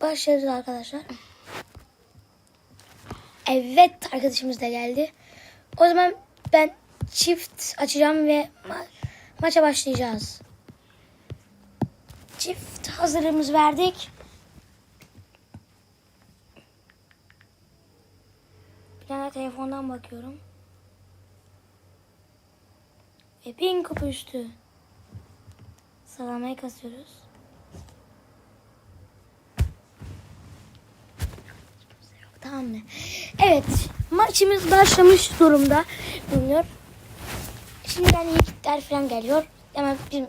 Başlıyoruz arkadaşlar. Evet arkadaşımız da geldi. O zaman ben çift açacağım ve ma- maça başlayacağız. Çift hazırlığımızı verdik. Bir tane telefondan bakıyorum. Ve bin kupa üstü. Salamayı kasıyoruz. Tamam mı? Evet. Maçımız başlamış durumda. Bulunuyor. Şimdiden iyi kitler falan geliyor. Hemen bizim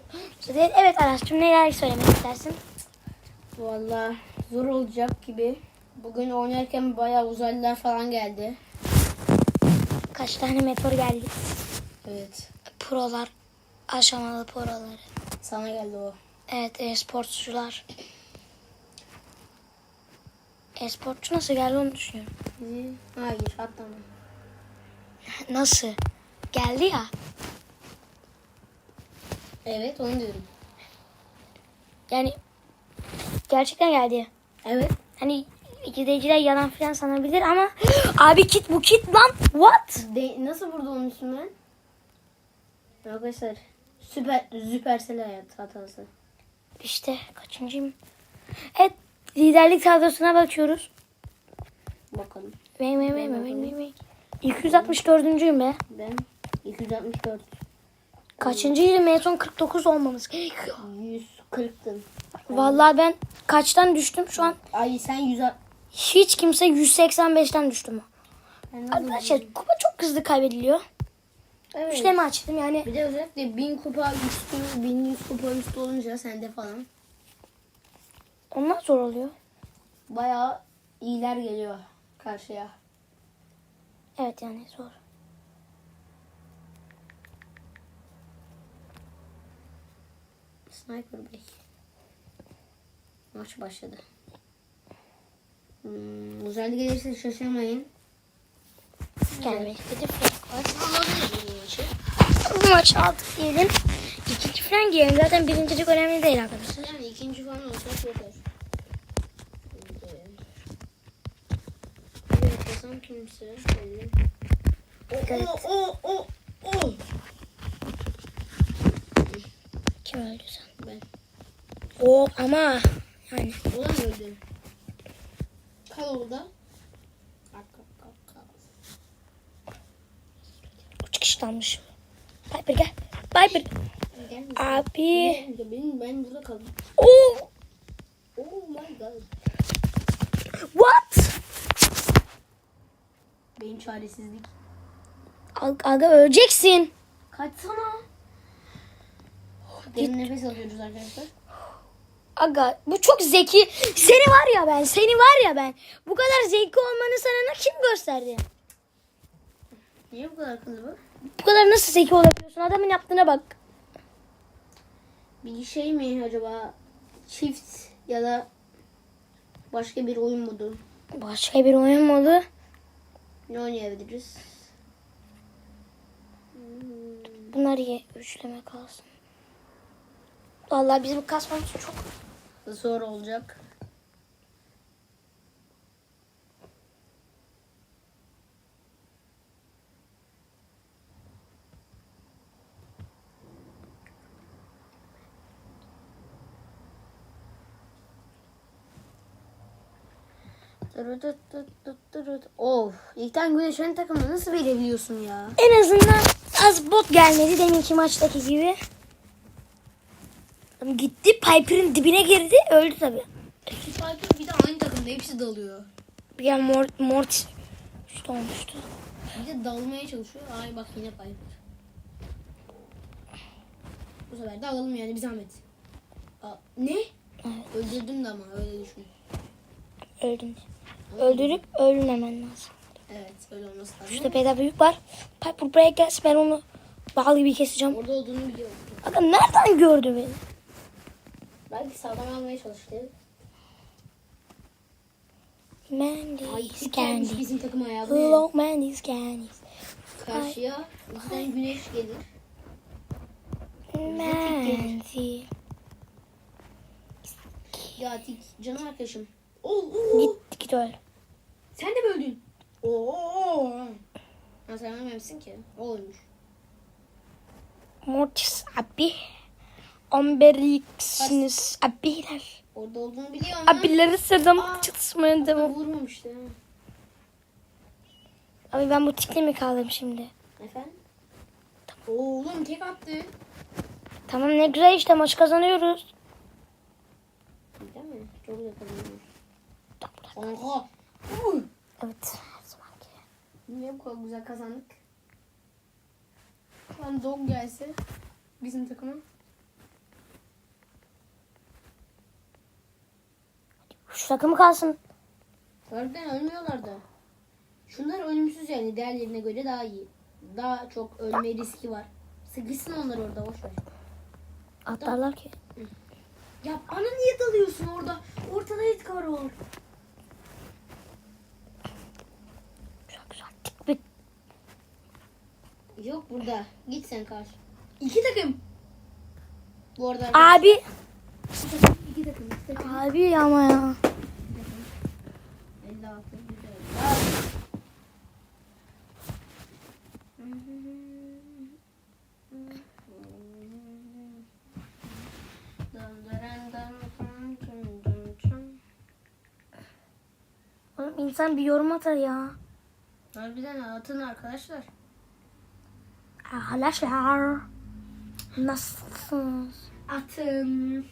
Evet Aras'cığım neler söylemek istersin? Valla zor olacak gibi. Bugün oynarken bayağı uzaylılar falan geldi. Kaç tane meteor geldi? Evet. Prolar. Aşamalı proları. Sana geldi o. Evet e-sportçular. E-sportçu nasıl geldi onu düşünüyorum. Hayır atlama. Nasıl? Geldi ya. Evet onu diyorum. Yani gerçekten geldi. Evet. Hani izleyiciler yalan falan sanabilir ama abi kit bu kit lan. What? De nasıl burada onun üstünden? Arkadaşlar süper süpersel hayat hatası. İşte kaçıncıyım? Evet liderlik tablosuna bakıyoruz. Bakalım. Vey vey vey vey vey vey. 264'üncüyüm be. Ben 264 Kaçıncıydım en son 49 olmamız gerekiyor. 140'tın. Vallahi ben kaçtan düştüm şu an? Ay sen 100 Hiç kimse 185'ten düştüm. Ben nasıl- Arkadaşlar kupa çok hızlı kaybediliyor. Evet. Üçleme açtım yani. Bir de özellikle 1000 kupa üstü, 1100 kupa üstü olunca sende falan Onlar zor oluyor. bayağı iyiler geliyor karşıya. Evet yani zor. Sniper Bey. Maç başladı. Hmm, uzaylı gelirse şaşırmayın. Var. Bu maçı. Bu maçı aldık diyelim. İkinci flank giyelim. Zaten birincilik önemli değil arkadaşlar. Yani ikinci falan olsak yeter. Bir atlasam kimse. Evet. O o o o o. Kim öldü sen? Ben. O ama yani O da mı öldü? Kal orada. Kalk kalk kalk kalk. üç kişi kalmış. Piper gel. Piper. Abi. Ben, ben, ben burada kaldım. Oh. Oh my god. What? Benim çaresizlik. Ag- Aga öleceksin. Kaçsana. Derin nefes alıyoruz arkadaşlar. Aga bu çok zeki. Seni var ya ben. Seni var ya ben. Bu kadar zeki olmanı sana kim gösterdi? Niye bu kadar akıllı bu? Bu kadar nasıl zeki olabiliyorsun? Adamın yaptığına bak. Bir şey mi acaba? Çift ya da başka bir oyun modu. Başka bir oyun modu. Ne oynayabiliriz? Bunlar ye. Üçleme kalsın. Vallahi bizim kasmamız çok Zor olacak. Of, ilkten güneşin takımını nasıl verebiliyorsun ya? En azından az bot gelmedi deminki maçtaki gibi. Gitti Piper'ın dibine girdi öldü tabi. Spike'ın bir de aynı takımda hepsi dalıyor. Bir an Mort, Mortis işte olmuştu. Bir de dalmaya çalışıyor. Ay bak yine Piper. Bu sefer de alalım yani bir zahmet. Aa, ne? Öldürdüm de ama öyle düşün. Öldüm. Öldürüp ölmemen lazım. Evet öyle olması lazım. Şurada peda büyük var. Piper buraya gelsin ben onu bal gibi keseceğim. Orada olduğunu biliyorum. Bakın nereden gördü beni? Belki sağdan almaya çalıştı. Ay Mandy's gelmiş candy. bizim takım ayağı. Hello Mandy's candies. Karşıya tane güneş gelir. Mandy. Ya canım arkadaşım. Git git öl. Sen de mi öldün? Oo. Ha, sen ölmemişsin ki. O ölmüş. Mortis abi. Amberix'iniz abiler. Orada olduğunu biliyor ama. Abileri sevdim. Aa. Çatışmaya devam. Vurmamıştı. ha. Abi ben bu tikle mi kaldım şimdi? Efendim? Oğlum tek attı. Tamam ne güzel işte maç kazanıyoruz. Değil mi? Çok kazanıyoruz. Oha. Uy. Evet. her zamanki. Niye bu kadar güzel kazandık? Lan dog gelse bizim takıma. Şu takımı kalsın. Harbiden ölmüyorlar da. Şunlar ölümsüz yani diğerlerine göre daha iyi. Daha çok ölme riski var. Sıkışsın onlar orada boş ver. Atlarlar ki. Ya ana niye dalıyorsun orada? Ortada Edgar var. Güzel güzel. Tik bit. Yok burada. Git sen karşı. İki takım. Bu arada Abi. iki takım. iki takım. iki takım. Abi ama ya. 56 güzel. Oğlum insan bir yorum atar ya. Harbiden atın arkadaşlar. Arkadaşlar. Nasılsınız? Atın.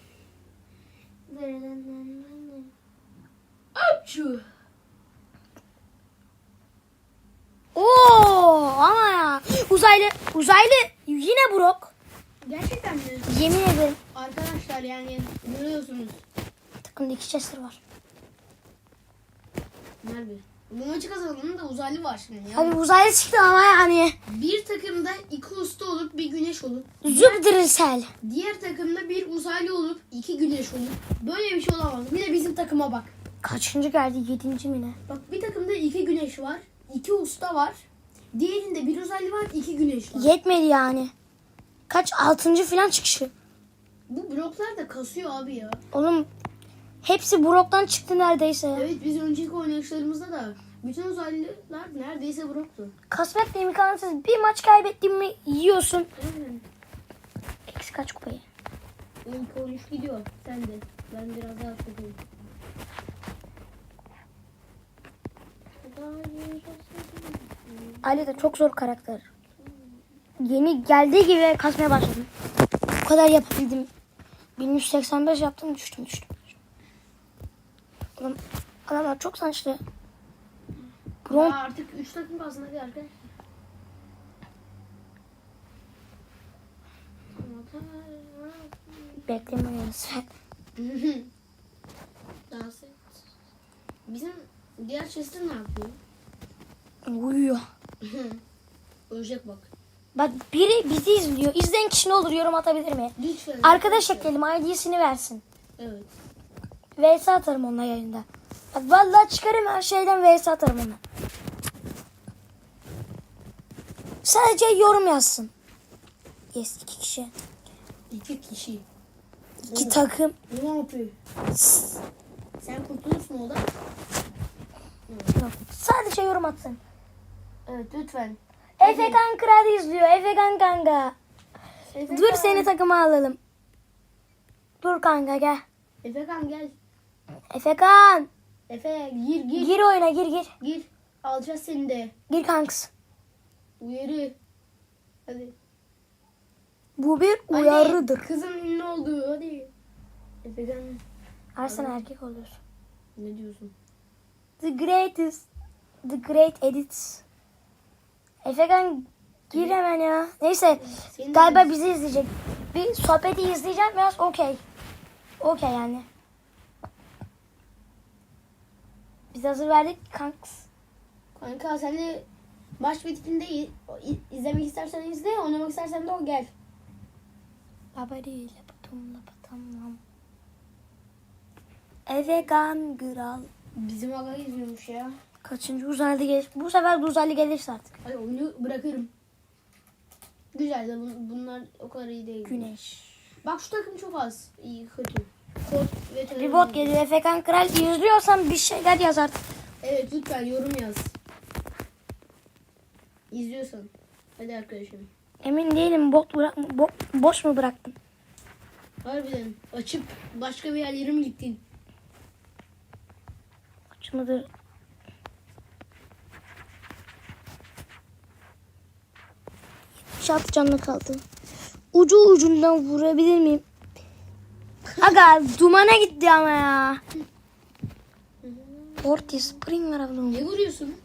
Apçu. Oo ama ya. Uzaylı. Uzaylı. Yine Brock. Gerçekten mi? Yemin ederim. Arkadaşlar yani görüyorsunuz. Takımda iki Chester var. Nerede? Bu maçı kazananın da uzaylı var şimdi ya. Abi uzaylı çıktı ama yani. Bir takımda iki usta olup bir güneş olup Zübdürsel. diğer takımda bir uzaylı olup iki güneş olup böyle bir şey olamaz. Bir de bizim takıma bak. Kaçıncı geldi? Yedinci mi ne? Bak bir takımda iki güneş var, iki usta var. Diğerinde bir uzaylı var, iki güneş var. Yetmedi yani. Kaç? Altıncı falan çıkışı. Bu bloklar da kasıyor abi ya. Oğlum hepsi Brock'tan çıktı neredeyse. Evet biz önceki oynayışlarımızda da bütün uzaylılar neredeyse bloktu. Kasmetle imkansız. Bir maç kaybettin mi yiyorsun. Eksi kaç kupayı? İlk oynuş gidiyor. Sen de. Ben biraz daha kötüyüm. Ali de çok zor karakter. Yeni geldiği gibi kasmaya başladım. Bu kadar yapabildim. 1185 yaptım düştüm düştüm. Oğlum adamlar çok sançlı. Bronk Ya artık 3 takım kalsın hadi arkadaşlar. beklemiyoruz. Dans et. Bizim diğer Chester ne yapıyor? Uyuyor. Ölecek bak. Bak biri bizi izliyor. İzleyen kişi ne olur yorum atabilir mi? Lütfen. Arkadaş ekleyelim ID'sini versin. Evet. VS atarım onunla yayında. Bak vallahi çıkarım her şeyden VS atarım ona. Sadece yorum yazsın. Yes iki kişi. İki kişi. İki takım. Bu ne yapıyor? Sen kurtulursun oğlum. Yok. Sadece yorum atsın. Evet lütfen. Efekan Kral izliyor. Efekan kanka. Dur seni takıma alalım. Dur kanka gel. Efekan gel. Efekan. Efe gir gir. Gir oyuna gir gir. Gir. Alacağız seni de. Gir kanks. Uyarı. Hadi. Bu bir Hadi. uyarıdır. Kızın ünlü olduğu hadi. Efekan Arsen erkek oluyorsun. ne diyorsun? The greatest. The great edits. Efekan gir hemen ya. Neyse. Senin Galiba bizi izleyecek. Bir sohbeti izleyeceğim biraz okey. Okey yani. Biz hazır verdik kanks. Kanka sen de maç bittiğinde izlemek istersen izle, oynamak istersen de o gel. Babari lapatum lapatamam. Efekan Kral. Bizim aga izliyormuş ya. Kaçıncı uzaylı gelir? Bu sefer uzaylı gelirse artık. Hadi oyunu bırakırım. Güzel de bun- bunlar o kadar iyi değil. Güneş. Bak şu takım çok az. iyi kötü. Bir bot geliyor. Efekan Kral izliyorsan bir şeyler yaz artık. Evet lütfen yorum yaz. İzliyorsan. Hadi arkadaşım. Emin değilim bot bırak bo- boş mu bıraktım? Harbiden açıp başka bir yerlere mi gittin? Kaç mıdır? Şat canlı kaldı. Ucu ucundan vurabilir miyim? Aga dumana gitti ama ya. Ortiz Spring var ablam. Ne vuruyorsun?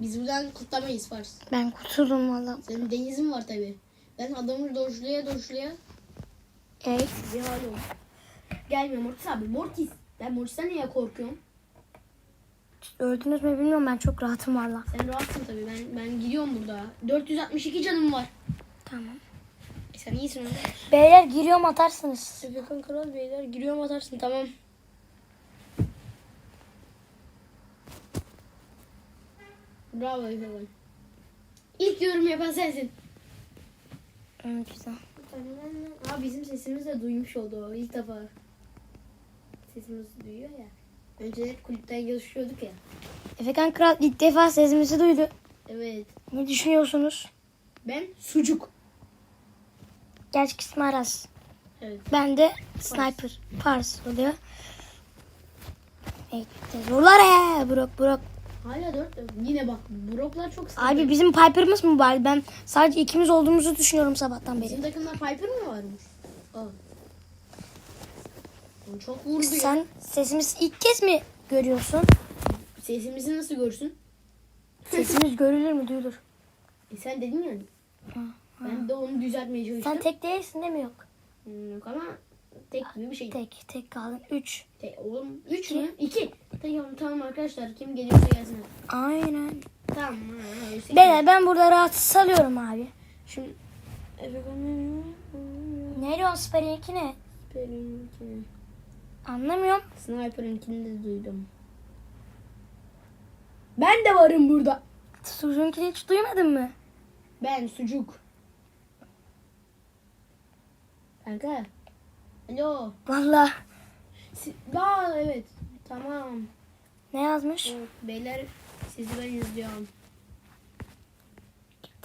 Biz buradan kutlamayız Fars. Ben kurtuldum valla. Senin denizin var tabi. Ben adamı doşluya doşluya Ey. bir hal oldu. Gelmiyor Mortis abi. Mortis. Ben Mortis'ten niye korkuyorum? Öldünüz mü bilmiyorum ben çok rahatım valla. Sen rahatsın tabi. Ben ben gidiyorum burada. 462 canım var. Tamam. Sen iyisin öyle. Beyler giriyorum atarsınız. Efekan Kral Beyler giriyorum atarsın tamam. Bravo Efekan. İlk yorum yapan sensin. Hı, güzel. Aa bizim sesimizi de duymuş oldu o ilk defa. Sesimizi duyuyor ya. Önce hep kulüpten görüşüyorduk ya. Efekan Kral ilk defa sesimizi duydu. Evet. Ne düşünüyorsunuz? Ben sucuk. Gerçek ismi Aras. Evet. Ben de Sniper. Pars oluyor. Evet. Zorlar he. Brok brok. Hala dört. Yine bak Brock'lar çok sıkıntı. Abi bizim Piper'ımız mı var? Ben sadece ikimiz olduğumuzu düşünüyorum sabahtan beri. Bizim takımda Piper mı varmış? Aa. Çok vurdu ya. Sen sesimizi ilk kez mi görüyorsun? Sesimizi nasıl görsün? Sesimiz görülür mü duyulur? E sen dedin ya. Ben de onu düzeltmeye çalıştım. Sen tek değilsin değil mi yok? Hmm, Yok ama tek gibi bir şey. Tek tek kaldın. Üç. Tek, oğlum 3 mü? 2. Tamam tamam arkadaşlar kim geliyorsa gelsin. Aynen. Tamam. ha, öyleyse Beyler ben burada rahat salıyorum abi. Şimdi Efekan'ın Ne diyorsun Sperry'inki ne? Sniper'ınkini Anlamıyorum. Sniper'ınkini de duydum. Ben de varım burada. Sucuğunkini hiç duymadın mı? Ben sucuk. Kanka. Alo. Valla. Aa evet. Tamam. Ne yazmış? Evet, Beyler sizi ben izliyorum.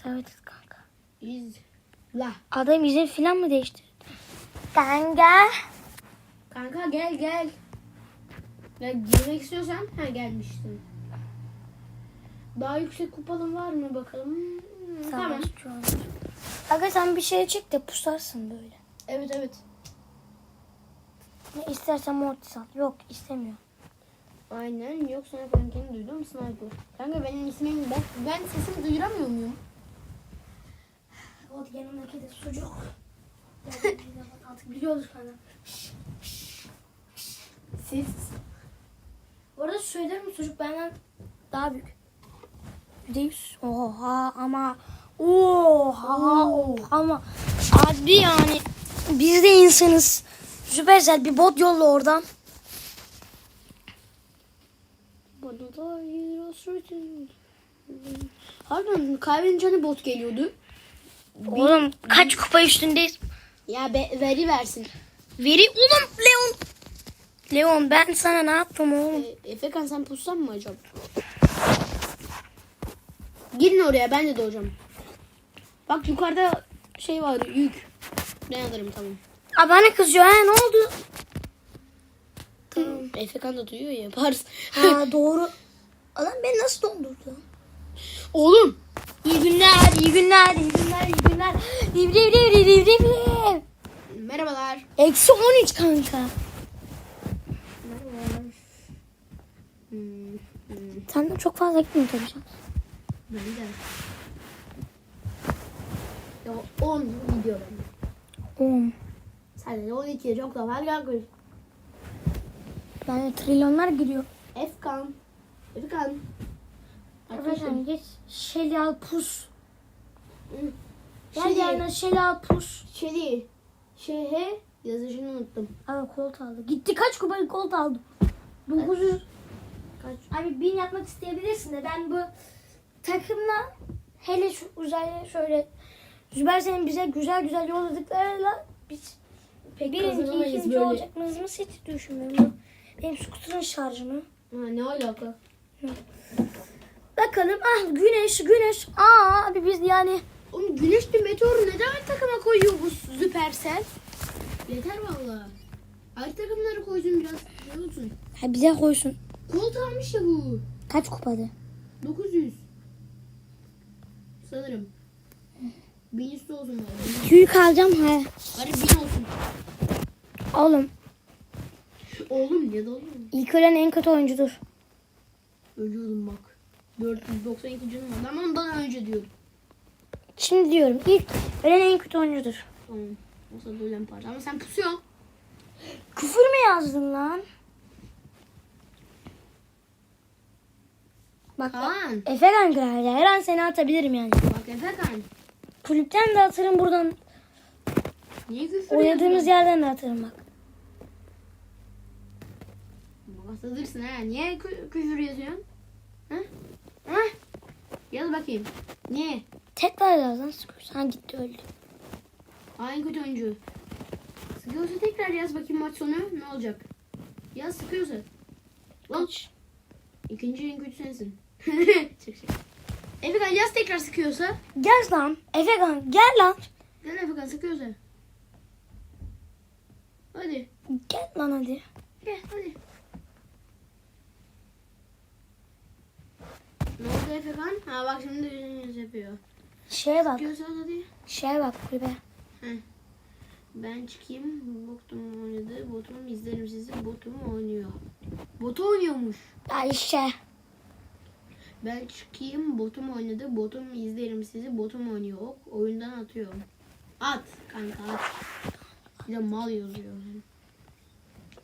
Evet kanka. İz. La. Adam izin filan mı değiştirdi? Kanka. Kanka gel gel. Ya girmek istiyorsan ha gelmiştin. Daha yüksek kupalın var mı bakalım? Hmm, Tamam. Aga sen bir şey çek de pusarsın böyle. Evet evet. Ne istersen mortis al. Yok istemiyor. Aynen. Yok Sniper'ınkini duydum. Sniper. Kanka benim ismim ben, ben sesimi duyuramıyor muyum? O yanındaki de sucuk. Artık biliyoruz kanka. Ses. Bu arada söylerim çocuk benden daha büyük. Yüz. Oha ama. Oha. Ama. Abi yani. Biz de insanız. Süpersel bir bot yolla oradan. Bana da Harbiden kahvenin canı bot geliyordu. Oğlum kaç kupa üstündeyiz? Ya be, veri versin. Veri oğlum Leon. Leon ben sana ne yaptım oğlum? E, Efekan sen pussan mı acaba? Girin oraya ben de doğacağım. Bak yukarıda şey var yük. Ben alırım tamam. Aa bana kızıyor ha ne oldu? Tamam. Efekan da duyuyor ya yaparız. Ha doğru. Adam beni nasıl dondurdu? Oğlum. İyi günler, iyi günler, iyi günler, iyi günler. Livri, livri, livri, livri. Merhabalar. Eksi 13 kanka. Merhabalar. Hmm, hmm, Senden çok fazla tabii canım. ben de. Ya 10 gidiyor bende. 10. Sen de 12 çok da var koy. Yani trilyonlar giriyor. Efkan. Efkan. Arkadaşlar geç. Şeli al pus. Gel yerine şeli al pus. Şeli. Şehe yazışını unuttum. Abi kolt aldı. Gitti kaç kupalık kolt aldı? 900. Kaç? Abi 1000 yapmak isteyebilirsin de ben bu takımla hele şu uzaylı şöyle Züber senin bize güzel güzel yolladıklarıyla biz pek Birinci, kazanamayız ikinci böyle. olacağımızı hiç düşünmüyorum. Benim skuterın şarjını. Ha, ne alaka? Bakalım ah güneş güneş. Aa abi biz yani Oğlum güneşli meteoru neden takıma koyuyor bu Süpersel? Yeter valla. Ayrı takımları koysun biraz. Şey olsun. ha, bize koysun. Kolt almış ya bu. Kaç kupadı? 900. Sanırım. Bin üstü olsun valla. Tüyü alacağım ha. Hadi bin olsun. Oğlum Oğlum ya da oğlum. ilk ölen en kötü oyuncudur. Ölüyordum bak. 492 canım var. Ama ondan önce diyorum. Şimdi diyorum ilk ölen en kötü oyuncudur. Tamam. Olsa da ölen parça. Ama sen pusuyorsun. Küfür mü yazdın lan? Bak Kaan. Efe kanka her an seni atabilirim yani. Bak Efe Kaan. Kulüpten de atarım buradan. Niye küfür Oynadığımız yerden de atarım bak. Atılırsın ha. Niye kü- küfür yazıyorsun? Ha? Ha? Yaz bakayım. Niye? Tekrar yaz lan sıkıyorsun. Ha gitti öldü. Aynı kötü oyuncu. Sıkıyorsa tekrar yaz bakayım maç sonu ne olacak? Yaz sıkıyorsa. Lan ikinci en kötü sensin. Çık çık. Efekan yaz tekrar sıkıyorsa. Gel lan. Efe kanka gel lan. Gel Efekan sıkıyorsa. Hadi. Gel lan hadi. Gel hadi. Ne oldu Efekan? Ha bak şimdi yüz yapıyor. Şeye bak. Sıkıyorsa hadi. Şeye bak kulübe. Ben çıkayım. Botum oynadı. Botum izlerim sizi. Botum oynuyor. Botu oynuyormuş. Ya işte. Ben çıkayım. Botum oynadı. Botum izlerim sizi. Botum oynuyor. Ok, Oyundan atıyor. At kanka at. Bir de mal yazıyor.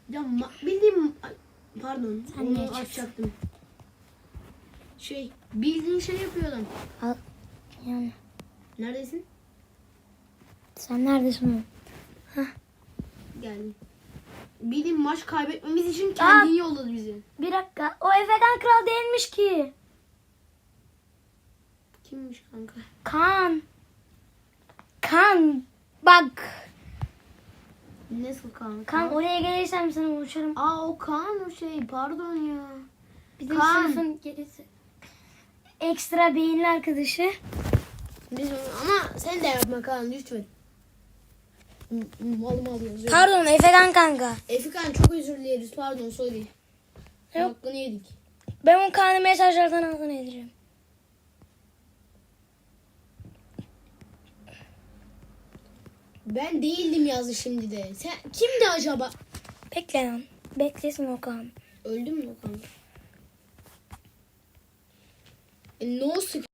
De ma- bildiğim pardon. Sen onu açacaktım. Şey bildiğin şey yapıyordum. Al. Yani Neredesin? sen neredesin oğlum? Geldim. Bildiğin maç kaybetmemiz için kendini yolladı bizi. Bir dakika. O Efekan kral değilmiş ki. Kimmiş kanka? Kan. Kan. Bak. Nasıl kanka? Kan oraya gelirsem sana uçarım. Aa o Kaan o şey pardon ya. Bizim Kaan. sınıfın gerisi. Ekstra beyinli arkadaşı. Biz ama sen de yapma Kaan lütfen. M- Mal mal yazıyor. Pardon Efekan kanka. Efekan çok özür dileriz pardon sorry. Yok. Hakkını yedik. Ben o Kaan'ı mesajlardan ağzına edeceğim. Ben değildim yazdı şimdi de. Sen kimdi acaba? Bekle lan. Beklesin o Kaan. Öldün mü o kanka? E, no sık